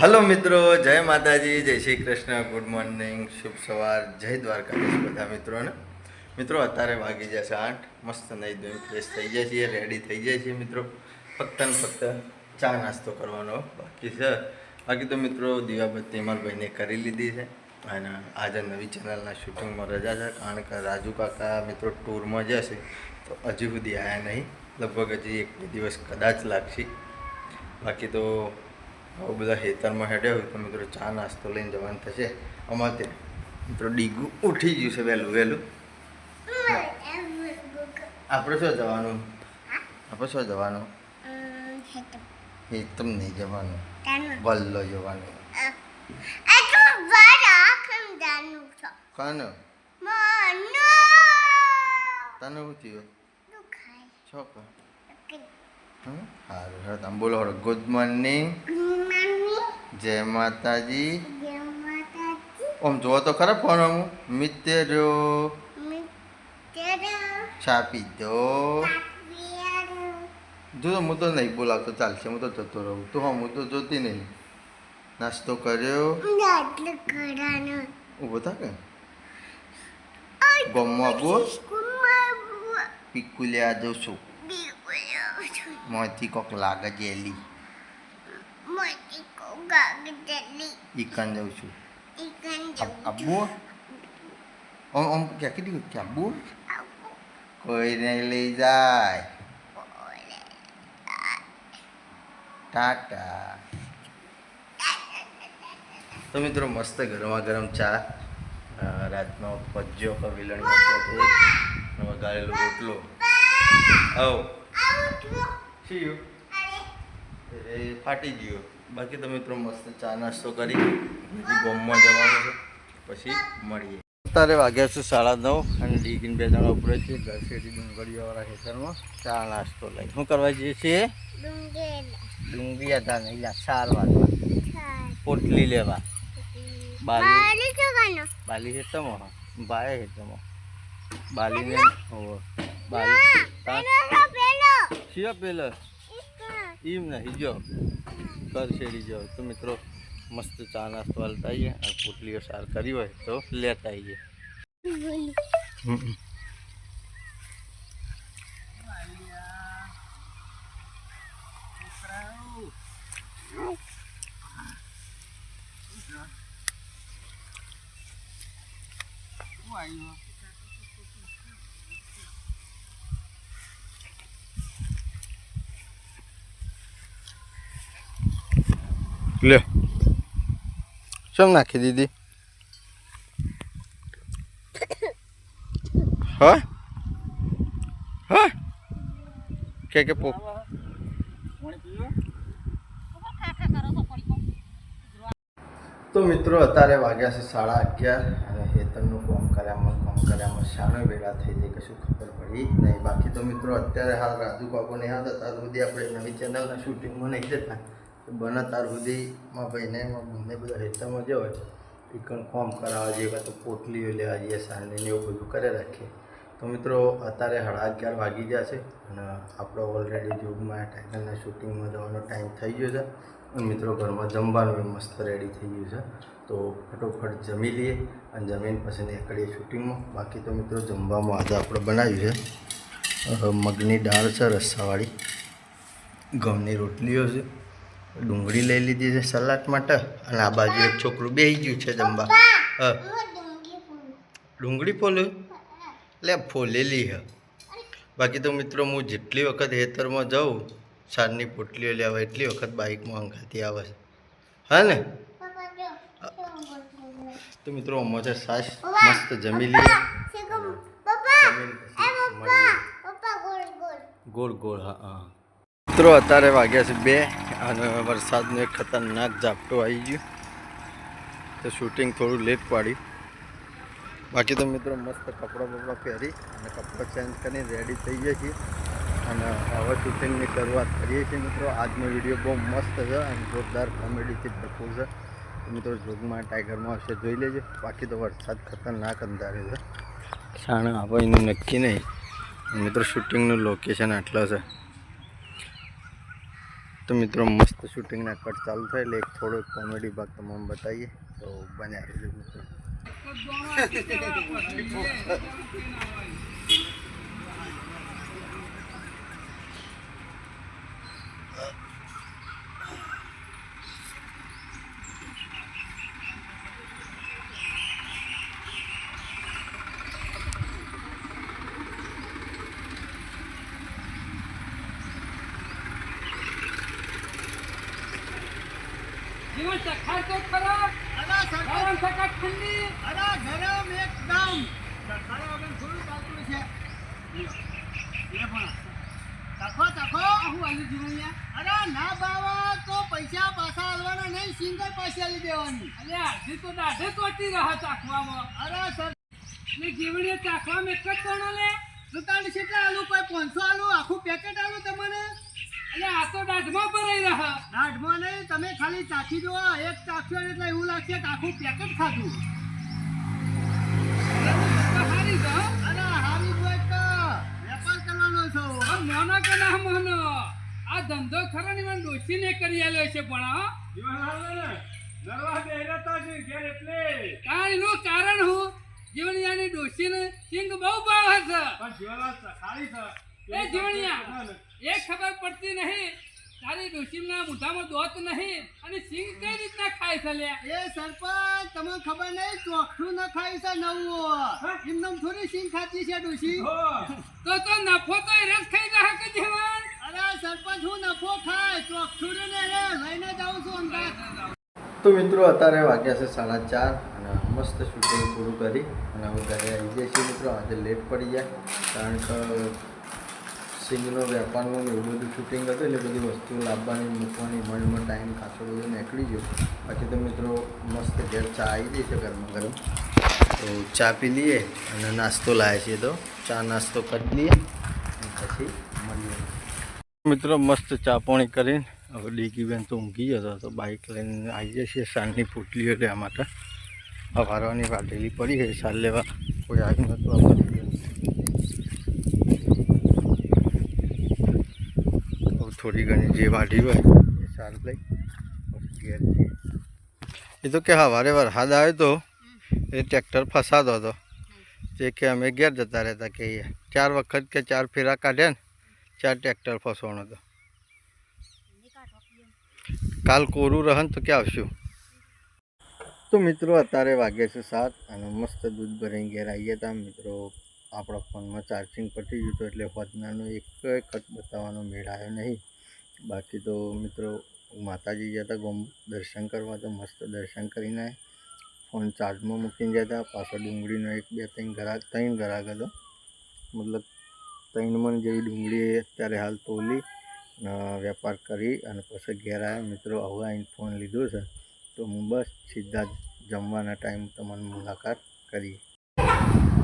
Hello મિત્રો, જય માતાજી, જય શ્રી કૃષ્ણ ગુડ મોર્નિંગ શુભ સવાર, જય દ્વારકાધીશ બધા મિત્રોને. મિત્રો, અત્યારે વાગી જશે આઠ, મસ્ત નહીં ધોઈને ફ્રેશ થઈ જાય છીએ રેડી થઈ જાય છીએ મિત્રો. ફક્ત ને ફક્ત ચા નાસ્તો કરવાનો બાકી છે. બાકી તો મિત્રો, દિવાબત્તી મારા ભાઈને કરી લીધી છે અને આજે નવી ચેનલના શૂટિંગમાં રજા છે. કારણ કે રાજુ કાકા મિત્રો ટૂરમાં જશે, તો હજુ સુધી આવ્યા નહીં. લગભગ હજી એક બે દિવસ કદાચ લાગશે. બાકી તો આવું બધા ખેતરમાં હેડ્યા હોય તો મિત્રો ચા નાસ્તો લઈને જવાનું થશે. અમારે ત્યાં મિત્રો ડીગું ઉઠી ગયું છે વહેલું વહેલું. આપણે શું જવાનું? આપણે શું જવાનું? હેતમ નહીં જવાનું. વલ્લો જવાનું. કાનો? તને શું થયું? છો સારું તમે બોલો ગુડ મોર્નિંગ જય માતાજી. આમ જોવો તો ખરા ફોન આમ મિત્રો ચા પીધો જો હું તો નહીં બોલાવતો ચાલશે હું તો જતો રહું. તો હા હું તો જોતી નહીં. નાસ્તો કર્યો? ઊભો થા કે? ગમવા આબુ પીકુ લેવા જઉં છું મોંથી કોક લાગે જેલી. ઈકન jauh છું Ikan આબુ Abur. Om ક્યાં કીધું કે આબુ કોઈ નહીં લઈ જાય ટાટા તો મિત્રો મસ્ત ગરમા ગરમ ચા રાતનો પજ્જો કવિલણ વગાડેલો રોટલો આવો સી એ ફાટી ગયો બાકી તો મિત્રો મસ્ત ચા નાસ્તો કરી. બીજી ગોમમાં જવાનું છે. પછી મળીએ. અત્યારે વાગ્યા છે સાડા નવ અને ડીગીન બે જણા ઉપર છે. ઘરસેટી ડુંગળીવાળા ખેતરમાં ચા નાસ્તો લઈ શું કરવા જઈએ છીએ? ડુંગળી હતા નહીં વાગવા પોટલી લેવા. બાલી. બાલી હેતમાં બાય હેતમાં બાલીને હોવ બાલી. તા- પેલો. ઈમ નહીં જો. કર શેરી જો તો મિત્રો, મસ્ત ચા નાસ્તો હાલતા આવીએ અને પોટલીઓ સાર કરી હોય તો લેતા આવીએ હમ. લે. ચમ નાખી દીધી? હા? હા? કે કે પો તો મિત્રો અત્યારે વાગ્યા છે સાડા અગિયાર અને હેતનનું કોમ કર્યામાં કોમ કર્યામાં શાનો વેળા થઈ જાય કશું ખબર પડી નહીં. બાકી તો મિત્રો અત્યારે હાલ રાજુ કાકોને યાદ હતા સુધી આપણે નવી ચેનલના શૂટિંગમાં નહીં જતા. બને ત્યાર સુધીમાં ભાઈને એમાં બંને બધા હેતરમાં જ હોય, એ કણ કામ કરાવવા કાં તો પોટલીઓ લેવા જઈએ, સાંજે એવું બધું કરી રાખીએ. તો મિત્રો, અત્યારે સાડા અગિયાર વાગી છે અને આપણો ઓલરેડી જોગમાં ટાઇટલના શૂટિંગમાં જવાનો ટાઈમ થઈ ગયો છે અને મિત્રો, ઘરમાં જમવાનું મસ્ત રેડી થઈ ગયું છે. તો ફટોફટ જમી લઈએ અને જમીન પછી નીકળીએ શૂટિંગમાં બાકી તો મિત્રો, જમવામાં આજે આપણે બનાવ્યું છે મગની દાળ છે રસ્સાવાળી ઘઉંની રોટલીઓ છે. ડુંગળી લઈ લીધી છે સલાડ માટે અને આ બાજુ એક છોકરું બેસી ગયું છે જમવા. હા. ડુંગળી ફોલ્યું એટલે ફોલેલી હ. બાકી તો મિત્રો હું જેટલી વખત હેતરમાં જાઉં સારની પોટલીઓ લેવા એટલી વખત બાઇકમાં અંગાથી આવે છે. હા ને? તો મિત્રો અમો છે સાસ મસ્ત જમી લઈએ જમીન ગોળ ગોળ હા હા. મિત્રો, અત્યારે વાગ્યા છે બે અને વરસાદનું એક ખતરનાક ઝાપટું આવી ગયું. તો શૂટિંગ થોડું લેટ પાડ્યું. બાકી તો મિત્રો મસ્ત કપડાં બપડા પહેરી અને કપડાં ચેન્જ કરીને રેડી થઈ ગયા છીએ. અને હવે શૂટિંગની શરૂઆત કરીએ છીએ મિત્રો. આજનો વીડિયો બહુ મસ્ત છે અને જોરદાર કોમેડીથી ભરપૂર છે. મિત્રો જોગમાં ટાઈગરમાં હશે, જોઈ લેજો. બાકી તો વરસાદ ખતરનાક અંધારે છે. શાણા આવે એનું નક્કી નહીં. મિત્રો શૂટિંગનું લોકેશન આટલા છે. તો મિત્રો મસ્ત શૂટિંગના કટ ચાલુ થાય એટલે એક થોડો કોમેડી ભાગ તમામ બતાવીએ. તો બન્યા રહેજો મિત્રો. જીવન ચખાર તો ખરો ગરમ સખત ઠંડી આ. હું આલ્યું જીવણિયા પૈસા પાછા આલવાના નહીં સિંગલ પાસે આલી દેવાની. અરે અડધી તો દાઢે કોટી રહ્યા ચાખવામાં. અરે સર. ને જીવણીએ ચાખવામાં એક જ દોણો લે દુકાન કેટલા આલુ કોઈ પાંચસો આલુ આખું પેકેટ આલુ તમને અલ્યા આ તો દાઢમાં ભરાઈ રહ્યા. દાઢમાં નહીં તમે ખાલી ચાખી જુઓ એક ચાખ્યો એટલે એવું લાગશે કે આખું પેકેટ ખાધું. હારી ગયો. અરે હારી જોઈ તો. વેપાર કરવાનો છો. મોનો કે ના મોનો? આ ધંધો ખરો ને મને ડોસીને કરી આલ્યો છે પણ હો. કાંઈનું કારણ હું? જીવણિયાની ડોસીને સિંગ બહુ ભાવે છે. એ જીવણિયા એ ખબર પડતી નહીં. તારી ડોસીના મોઢામાં દોત નહીં અને સિંગ કઈ રીતના ખાય છે લે એ સરપંચ તમને ખબર નહીં ચોખ્ઠું ન ખાય છે નવું. એમને થોડી સિંગ ખાતી છે ડોશી તો તો નફો તો એ રસ ખાઈ જાય કે જીવન અરે સરપંચ હું નફો ખાય ચોખ્ઠું ને રે લઈને જાઉં છું અમદાવાદ તો મિત્રો અત્યારે વાગ્યા છે સાડા ચાર અને મસ્ત શૂટિંગ પૂરું કરી અને હવે ઘરે આવી ગયા છીએ મિત્રો. આજે લેટ પડી જાય કારણ કે સિંગનો વેપારનું ને એવું બધું શૂટિંગ હતું એટલે બધી વસ્તુ લાવવાની, મૂકવાની મળીમાં ટાઈમ ખાસો બધો નીકળી ગયો. પછી તો મિત્રો મસ્ત ઘેર ચા આવી છે ગરમા ગરમ. તો ચા પી લઈએ અને નાસ્તો લાવીએ છીએ તો. ચા નાસ્તો કરી લઈએ પછી મળીએ. મિત્રો મસ્ત ચા પાણી કરીને હવે ડીકી બેન તો ઊંઘી જતો તો બાઇક લઈને આવી જશે સાંજની પોટલીઓ લેવા માટે. હવારવાની વાટેલી પડી છે સાર લેવા કોઈ આવ્યું નહોતું આ બધી બેન. હવે થોડી ઘણી જે વાઢી હોય એ સાર લઈ ઘેર એ તો કે સવારે વરસાદ આવ્યો તો એ ટ્રેક્ટર ફસાતો હતો તે કે અમે ઘેર જતા રહેતા કે ચાર વખત કે ચાર ફેરા કાઢ્યા ને ચાર ટ્રેક્ટર ફસવાનો હતો કાલ કોરું રહન તો ક્યાં આવશું તો મિત્રો અત્યારે વાગે છે સાત અને મસ્ત દૂધ ભરીને ઘેર આવીએ હતા મિત્રો આપણા ફોનમાં ચાર્જિંગ પતી ગયું હતું એટલે હોદનાનો એક કટ બતાવવાનો મેળ આવ્યો નહીં બાકી તો મિત્રો માતાજી ગયા હતા ગોમ, દર્શન કરવા, તો મસ્ત દર્શન કરીને. ફોન ચાર્જમાં મૂકીને હતા. પાછળ ડુંગળીનો એક, બે, ત્રણ ગ્રાહક ત્રણ ગ્રાહક હતો. મતલબ ત્રણ મણ જેવી ડુંગળી અત્યારે હાલ તોલી વેપાર કરી અને પછી ઘેર આવ્યા મિત્રો, હવે આવીને ફોન લીધો છે. તો હું બસ સીધા જમવાના ટાઈમ તમારી મુલાકાત કરી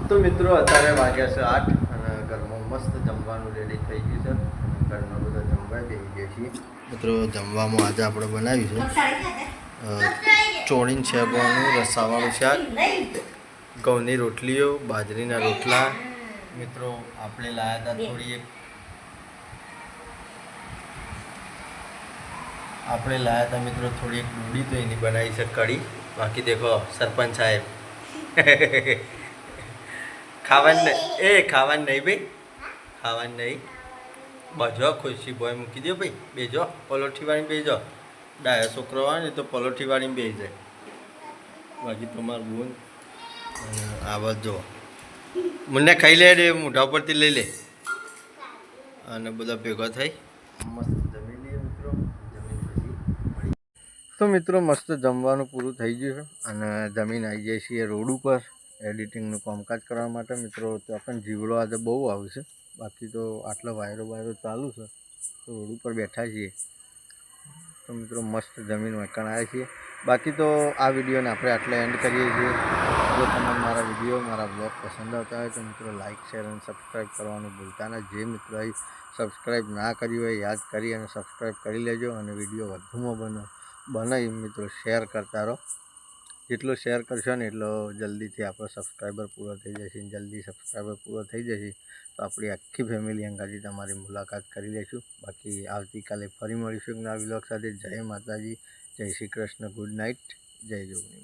તો મિત્રો, અત્યારે વાગ્યા છે આઠ અને ઘરમાં મસ્ત જમવાનું રેડી થઈ ગયું છે. ઘરમાં બધા મિત્રો, જમવામાં આજે આપણે બનાવ્યું છે ચોળીન શેકવાનું રસાવાળું શાક, ઘઉંની રોટલીઓ, બાજરીના રોટલા. મિત્રો, આપણે લાયા હતા થોડી એક આપણે લાયા હતા મિત્રો થોડી એક ડૂડી તો એની બનાવી છે કઢી. બાકી દેખો, સરપંચ સાહેબ. ખાવાનું એ, ખાવાનું નહીં ભાઈ. ખાવાનું નહીં. બજો ખુશી બોય મૂકી દો ભાઈ. બેજો, પલોઠીવાળી બેજો. ડાયા છોકરો હોય ને તો પલોઠીવાળી બે જાય. બાકી તમારું અને આ બધો મને ખાઈ લે રે, મોઢા પરથી લઈ લે. અને બધા ભેગા થઈ. મસ્ત જમી લઈએ મિત્રો. જમીન તો મિત્રો, મસ્ત જમવાનું પૂરું થઈ ગયું છે. અને જમીન આવી જાય છીએ રોડ ઉપર. એડિટિંગનું કામકાજ કરવા માટે મિત્રો, ત્યાં પણ જીવડો આજે બહુ આવશે બાકી તો આટલા વાયરો વાયરો ચાલુ છે. તો રોડ ઉપર બેઠા છીએ. તો મિત્રો મસ્ત જમીન મકાન આવ્યા છીએ. બાકી તો આ વિડીયોને આપણે આટલે એન્ડ કરીએ છીએ. જો તમને મારા વીડિયો, મારા બ્લોગ પસંદ આવતા હોય તો મિત્રો લાઇક શેર અને સબસ્ક્રાઈબ કરવાનું ભૂલતા ના. જે મિત્રોએ સબસ્ક્રાઈબ ના કર્યું હોય, યાદ કરી અને સબસ્ક્રાઈબ કરી લેજો અને વીડિયો વધુમાં બનો, બનાવી મિત્રો શેર કરતા રહો. જેટલો શેર કરશો ને એટલો જલ્દીથી આપણો સબસ્ક્રાઈબર પૂરો થઈ જશે જલ્દી સબસ્ક્રાઈબર પૂરો થઈ જશે. તો આપણી આખી ફેમિલી અંગાથી તમારી મુલાકાત કરી લઈશું. બાકી આવતીકાલે ફરી મળીશું નવા વિલોક સાથે. જય માતાજી, જય શ્રી કૃષ્ણ. ગુડ નાઇટ જય જોગણી.